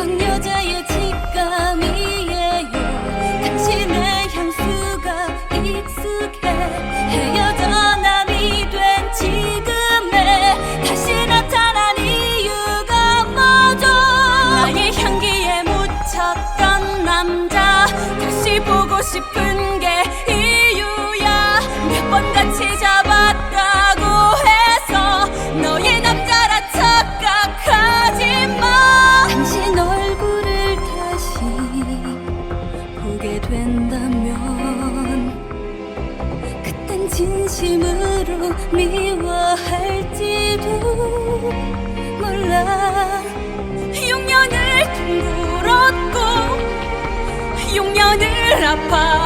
건 여자의 직감이에요. 당신의 향수가 익숙해 헤어져 남이 된 지금에 다시 나타난 이유가 뭐죠? 나의 향기에 묻혔던 남자 다시 보고 싶은 된다면 그땐 진심으로 미워할지도 몰라. 6년을 둥글었고 6년을 아파했어